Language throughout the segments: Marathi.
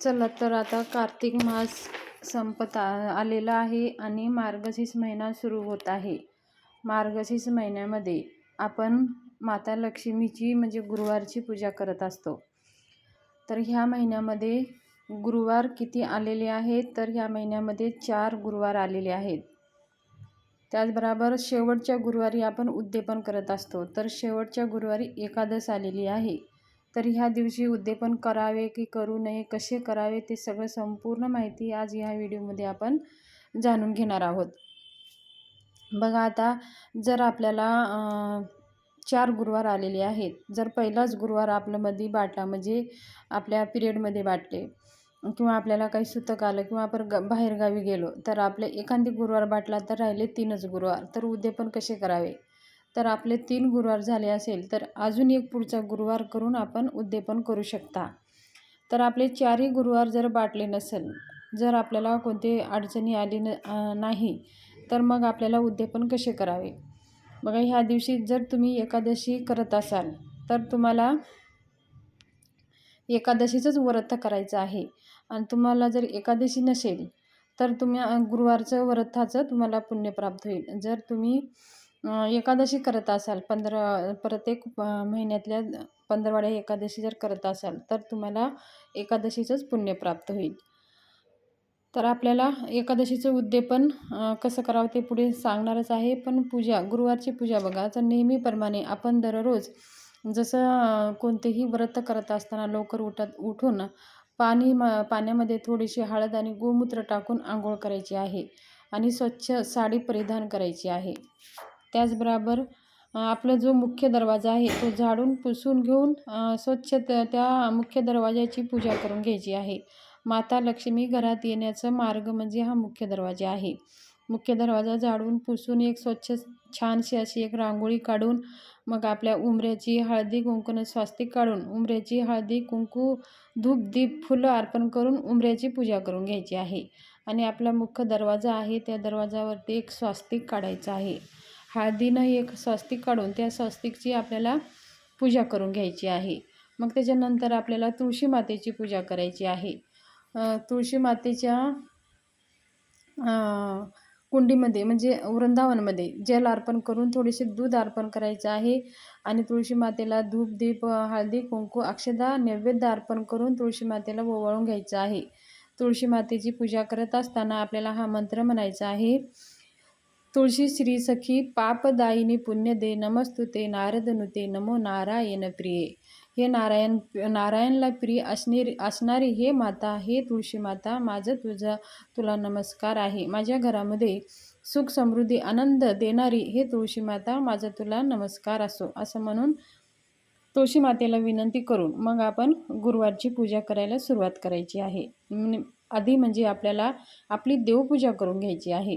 चला तर आता कार्तिक मास संपत आलेला आहे आणि मार्गशीर्ष महिना सुरू होत आहे. मार्गशीर्ष महिन्यामध्ये आपण माता लक्ष्मीची म्हणजे गुरुवारची पूजा करत असतो. तर ह्या महिन्यामध्ये गुरुवार किती आलेले आहेत? तर ह्या महिन्यामध्ये चार गुरुवार आलेले आहेत. त्याचबरोबर शेवटच्या गुरुवारी आपण उद्यापन करत असतो. तर शेवटच्या गुरुवारी एकादश आलेली आहे. तर ह्या दिवशी उद्यापन करावे की करू नये कसे करावे ते सगळं संपूर्ण माहिती आज ह्या व्हिडिओमध्ये आपण जाणून घेणार आहोत. बघा आता जर आपल्याला चार गुरुवार आलेले आहेत जर पहिलाच गुरुवार आपलं मध्ये बाटला म्हणजे आपल्या पिरियडमध्ये बाटले किंवा आपल्याला काही सुतक आलं किंवा आपण ग बाहेरगावी गेलो तर आपले एखादी गुरुवार बाटला तर राहिले तीनच गुरुवार तर उद्यापन कसे करावे? तर आपले तीन गुरुवार झाले असेल तर अजून एक पुढचा गुरुवार करून आपण उद्यापन करू शकता. तर आपले चारही गुरुवार जर बाटले नसेल जर आपल्याला कोणती अडचणी आली न नाही तर मग आपल्याला उद्यापन कसे करावे? बघा ह्या दिवशी जर तुम्ही एकादशी करत असाल तर तुम्हाला एकादशीचंच व्रत करायचं आहे. आणि तुम्हाला जर एकादशी नसेल तर तुम्ही गुरुवारचं व्रताचं तुम्हाला पुण्य प्राप्त होईल. जर तुम्ही एकादशी करत असाल पंधरा प्रत्येक महिन्यातल्या पंधरवाड्या एकादशी जर करत असाल तर तुम्हाला एकादशीचंच पुण्य प्राप्त होईल. तर आपल्याला एकादशीचं उद्यापन कसं करावं ते पुढे सांगणारच आहे. पण पूजा गुरुवारची पूजा बघा तर नेहमीप्रमाणे आपण दररोज जसं कोणतेही व्रत करत असताना लवकर उठत उठून पाणी म पाण्यामध्ये थोडीशी हळद आणि गोमूत्र टाकून आंघोळ करायची आहे आणि स्वच्छ साडी परिधान करायची आहे. त्याचबरोबर आपला जो मुख्य दरवाजा आहे तो झाडून पुसून घेऊन स्वच्छ त्या त्या मुख्य दरवाजाची पूजा करून घ्यायची आहे. माता लक्ष्मी घरात येण्याचा मार्ग म्हणजे हा मुख्य दरवाजा आहे. मुख्य दरवाजा झाडून पुसून एक स्वच्छ छानशी अशी एक रांगोळी काढून मग आपल्या उंबऱ्याची हळदी कुंकून स्वास्तिक काढून उंबऱ्याची हळदी कुंकू धूप दीप फुलं अर्पण करून उंबऱ्याची पूजा करून घ्यायची आहे. आणि आपला मुख्य दरवाजा आहे त्या दरवाजावरती एक स्वास्तिक काढायचं आहे. हळदीनं एक स्वास्तिक काढून त्या स्वास्तिकची आपल्याला पूजा करून घ्यायची आहे. मग त्याच्यानंतर आपल्याला तुळशी मातेची पूजा करायची आहे. तुळशी मातेच्या कुंडीमध्ये म्हणजे वृंदावनमध्ये जल अर्पण करून थोडेसे दूध अर्पण करायचं आहे आणि तुळशी मातेला धूप दीप हळदी कुंकू अक्षदा नैवेद्य अर्पण करून तुळशी मातेला ओवाळून घ्यायचं आहे. तुळशी मातेची पूजा करत असताना आपल्याला हा मंत्र म्हणायचा आहे. तुळशी श्री सखी पापदायिनी पुण्य दे नमस्तुते नारदनुते नमो नारायण प्रिये. हे नारायण नारायणला प्रिय असणे असणारी हे माता हे तुळशी माता माझं तुझा तुला नमस्कार आहे. माझ्या घरामध्ये सुख समृद्धी आनंद देणारी हे तुळशी माता माझा तुला नमस्कार असो. असं म्हणून तुळशी मातेला विनंती करून मग आपण गुरुवारची पूजा करायला सुरुवात करायची आहे. आधी म्हणजे आपल्याला आपली देवपूजा करून घ्यायची आहे.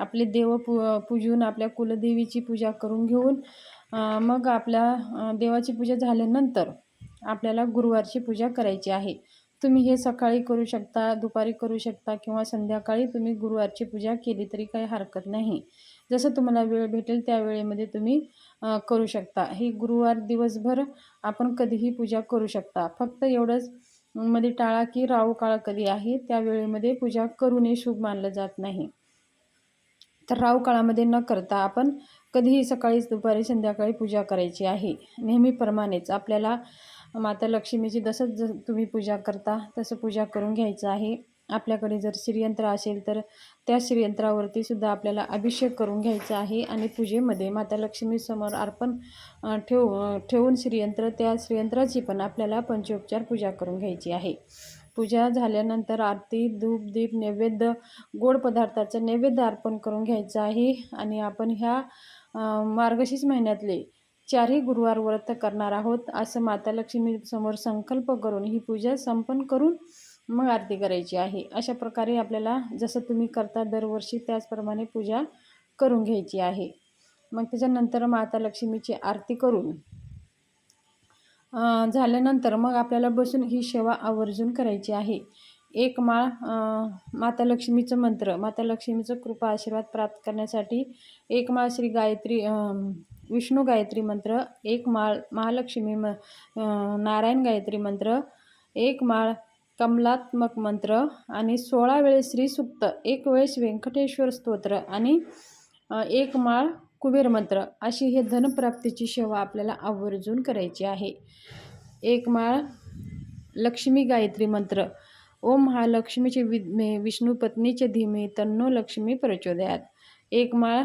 आपले देव पू पूजून आपल्या कुलदेवीची पूजा करून घेऊन मग आपल्या देवाची पूजा झाल्यानंतर आपल्याला गुरुवारची पूजा करायची आहे. तुम्ही हे सकाळी करू शकता दुपारी करू शकता किंवा संध्याकाळी तुम्ही गुरुवारची पूजा केली तरी काही हरकत नाही. जसं तुम्हाला वेळ भेटेल त्या वेळेमध्ये तुम्ही करू शकता. हे गुरुवार दिवसभर आपण कधीही पूजा करू शकता. फक्त एवढंच मध्ये टाळा की राहू काळ कधी आहे त्या वेळेमध्ये पूजा करू नये शुभ मानलं जात नाही. तर राहू काळामध्ये न करता आपण कधीही सकाळीच दुपारी संध्याकाळी पूजा करायची आहे. नेहमीप्रमाणेच आपल्याला माता लक्ष्मीची जसं जर तुम्ही पूजा करता तसं पूजा करून घ्यायचं आहे. आपल्याकडे जर श्रीयंत्र असेल तर त्या श्रीयंत्रावरती सुद्धा आपल्याला अभिषेक करून घ्यायचा आहे आणि पूजेमध्ये माता लक्ष्मीसमोर अर्पण ठेव ठेवून श्रीयंत्र त्या श्रीयंत्राची पण आपल्याला पंचोपचार पूजा करून घ्यायची आहे. पूजा झाल्यानंतर आरती धूप दीप नैवेद्य गोड पदार्थाचं नैवेद्य अर्पण करून घ्यायचं आहे. आणि आपण ह्या मार्गशीर्ष महिन्यातले चारही गुरुवार व्रत करणार आहोत असं माता लक्ष्मी समोर संकल्प करून ही पूजा संपन्न करून मग आरती करायची आहे. अशा प्रकारे आपल्याला जसं तुम्ही करता दरवर्षी त्याचप्रमाणे पूजा करून घ्यायची आहे. मग त्याच्यानंतर माता लक्ष्मीची आरती करून झाल्यानंतर मग आपल्याला बसून ही सेवा आवर्जून करायची आहे. एक माळ माता लक्ष्मीचं मंत्र माता लक्ष्मीचं कृपा आशीर्वाद प्राप्त करण्यासाठी एक माळ श्री गायत्री विष्णू गायत्री मंत्र एक माळ महालक्ष्मी म नारायण गायत्री मंत्र एक माळ कमलात्मक मंत्र आणि सोळा वेळेस श्रीसुक्त एक वेळेस व्यंकटेश्वर स्तोत्र आणि एक माळ कुबेर मंत्र अशी हे धनप्राप्तीची सेवा आपल्याला आवर्जून करायची आहे. एक माळ लक्ष्मी गायत्री मंत्र. ओम महालक्ष्मीचे विद्मे विष्णू पत्नीचे धीमे तन्नो लक्ष्मी प्रचोदयात. एक माळ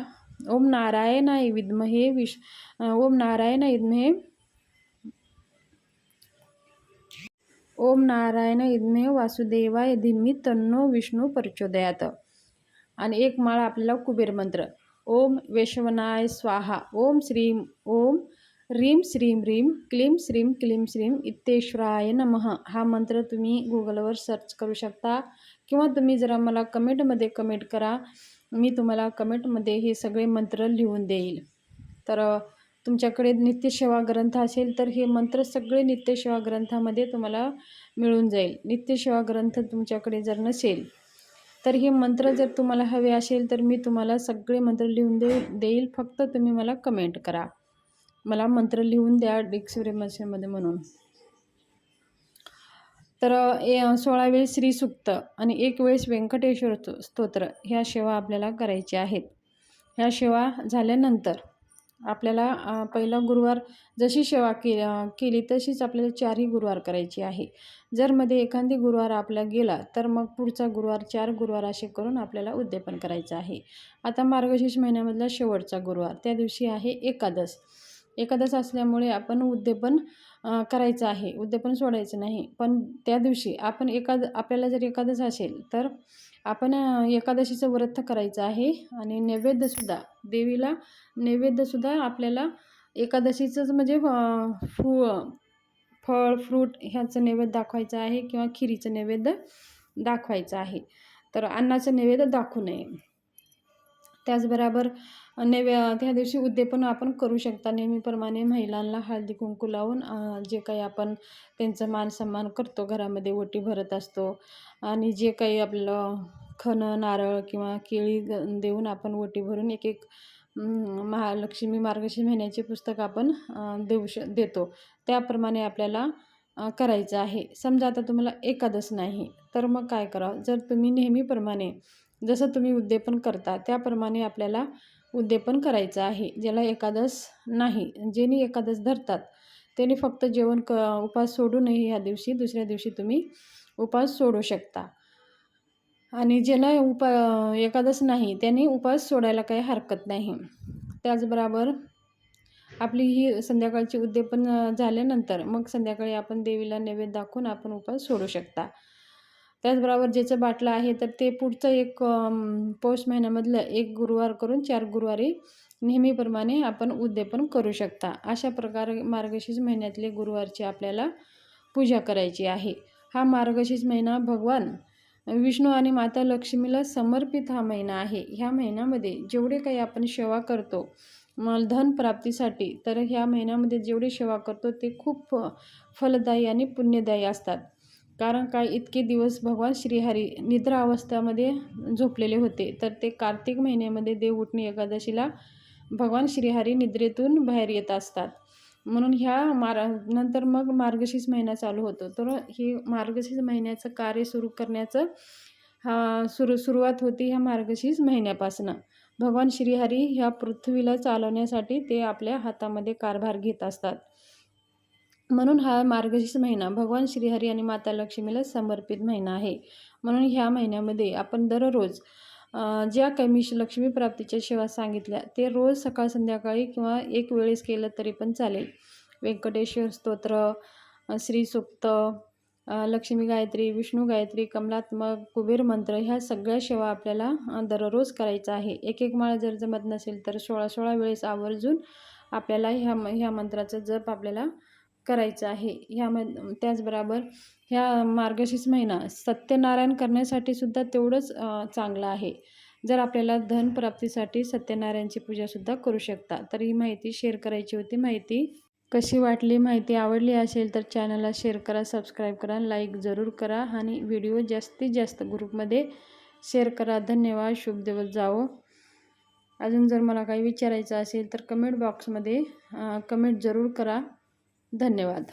ओम नारायणाय विद्महे विष ओम नारायण विद्महे ओम नारायण इद्मे वासुदेवाय धीमी तन्नो विष्णू प्रचोदयात. आणि एक माळ आपल्याला कुबेर मंत्र. ओम वेशवनाय स्वाहा। ओम श्रीम ओम रीम श्रीम रीम क्लीम श्रीम क्लीम श्रीम इत्तेश्वराय नमः। हा मंत्र तुम्ही गुगलवर सर्च करू शकता किंवा तुम्ही जरा मला कमेंटमध्ये कमेंट करा. मी तुम्हाला कमेंटमध्ये हे सगळे मंत्र लिहून देईल. तर तुमच्याकडे नित्यसेवा ग्रंथ असेल तर हे मंत्र सगळे नित्यसेवा ग्रंथामध्ये तुम्हाला मिळून जाईल. नित्यसेवा ग्रंथ तुमच्याकडे जर नसेल तर हे मंत्र जर तुम्हाला हवे असेल तर मी तुम्हाला सगळे मंत्र लिहून दे देईल. फक्त तुम्ही मला कमेंट करा. मला मंत्र लिहून द्या डिक्शनरी मशीनमध्ये म्हणून. तर ए सोळा वेळेस श्रीसुक्त आणि एक वेळेस व्यंकटेश्वर स्तोत्र ह्या सेवा आपल्याला करायच्या आहेत. ह्या सेवा झाल्यानंतर आपल्याला पहिला गुरुवार जशी सेवा के केली तशीच आपल्याला चारही गुरुवार करायची आहे. जर मध्ये एखादी गुरुवार आपला गेला तर मग पुढचा गुरुवार चार गुरुवार असे करून आपल्याला उद्यापन करायचं आहे. आता मार्गशीर्ष महिन्यामधला शेवटचा गुरुवार त्या दिवशी आहे एकादश एकादश असल्यामुळे आपण उद्यापन करायचं आहे उद्यापन सोडायचं नाही. पण त्या दिवशी आपण एकाद आपल्याला जर एकादश असेल तर आपण एकादशीचं व्रत करायचं आहे आणि नैवेद्यसुद्धा देवीला नैवेद्यसुद्धा आपल्याला एकादशीचंच म्हणजे फु फू फळ फ्रूट ह्याचं नैवेद्य दाखवायचं आहे किंवा खिरीचं नैवेद्य दाखवायचं आहे. तर अन्नाचं नैवेद्य दाखवू नये. त्याचबरोबर नैवे त्या दिवशी उद्यापन आपण करू शकता. नेहमीप्रमाणे महिलांना हळदी कुंकू लावून जे काही आपण त्यांचा मान सन्मान करतो घरामध्ये ओटी भरत असतो. आणि जे काही आपलं खणं नारळ किंवा केळी देऊन आपण ओटी भरून एक एक महालक्ष्मी मार्गशी महिन्याचे पुस्तक आपण देऊ श देतो. त्याप्रमाणे आपल्याला करायचं आहे. समजा आता तुम्हाला एकादश नाही तर मग काय करावं? जर तुम्ही नेहमीप्रमाणे जसं तुम्ही उद्देपन करता त्याप्रमाणे आपल्याला उद्देपन करायचं आहे ज्याला एकादश नाही ज्यांनी एकादश धरतात. त्यांनी फक्त जेवण क उपास सोडू नये ह्या दिवशी दुसऱ्या दिवशी तुम्ही उपास सोडू शकता. आणि ज्याला उपा एकादश नाही त्यांनी उपास सोडायला काही हरकत नाही. त्याचबरोबर आपली ही संध्याकाळची उद्देपन झाल्यानंतर मग संध्याकाळी आपण देवीला नैवेद्य दाखवून आपण उपास सोडू शकता. त्याचबरोबर ज्याचं बाटलं आहे तर ते पुढचं एक पौष महिन्यामधलं एक गुरुवार करून चार गुरुवारी नेहमीप्रमाणे आपण उद्यापन करू शकता. अशा प्रकारे मार्गशीर्ष महिन्यातले गुरुवारची आपल्याला पूजा करायची आहे. हा मार्गशीर्ष महिना भगवान विष्णू आणि माता लक्ष्मीला समर्पित हा महिना आहे. ह्या महिन्यामध्ये जेवढे काही आपण सेवा करतो धन प्राप्तीसाठी तर ह्या महिन्यामध्ये जेवढी सेवा करतो ते खूप फलदायी आणि पुण्यदायी असतात. कारण काय इतके दिवस भगवान श्रीहरी निद्रा अवस्थामध्ये झोपलेले होते. तर ते कार्तिक महिन्यामध्ये देव उठणे एकादशीला भगवान श्रीहरी निद्रेतून बाहेर येत असतात. म्हणून ह्या मार नंतर मग मार्गशीर्ष महिना चालू होतो. तर ही मार्गशीर्ष महिन्याचं कार्य सुरू करण्याचं हा सुरू सुरुवात होती ह्या मार्गशीर्ष महिन्यापासनं. भगवान श्रीहरी ह्या पृथ्वीला चालवण्यासाठी ते आपल्या हातामध्ये कारभार घेत असतात. म्हणून हा मार्गशीर्ष महिना भगवान श्रीहरी आणि माता लक्ष्मीला समर्पित महिना आहे. म्हणून ह्या महिन्यामध्ये आपण दररोज ज्या कमी लक्ष्मी प्राप्तीच्या सेवा सांगितल्या ते रोज सकाळ संध्याकाळी किंवा एक वेळेस केलं तरी पण चालेल. व्यंकटेश्वर स्तोत्र अ, लक्ष्मी गायत्री विष्णू गायत्री कमलात्मक कुबेर मंत्र ह्या सगळ्या सेवा आपल्याला दररोज करायचा आहे. एक एक माळ जर जमत नसेल तर सोळा सोळा वेळेस आवर्जून आपल्याला ह्या म ह्या मंत्राचा जप आपल्याला करायचं आहे. ह्यामध्ये त्याचबरोबर ह्या मार्गशीर्ष महिना सत्यनारायण करण्यासाठी सुद्धा तेवढंच चांगलं आहे. जर आपल्याला धन प्राप्तीसाठी सत्यनारायणची पूजासुद्धा करू शकता. तर ही माहिती शेअर करायची होती. माहिती कशी वाटली? माहिती आवडली असेल तर चॅनलला शेअर करा सबस्क्राईब करा लाईक जरूर करा आणि व्हिडिओ जास्तीत जास्त ग्रुपमध्ये शेअर करा. धन्यवाद. शुभ दिवस जावो. अजून जर मला काही विचारायचं असेल तर कमेंट बॉक्समध्ये कमेंट जरूर करा. धन्यवाद.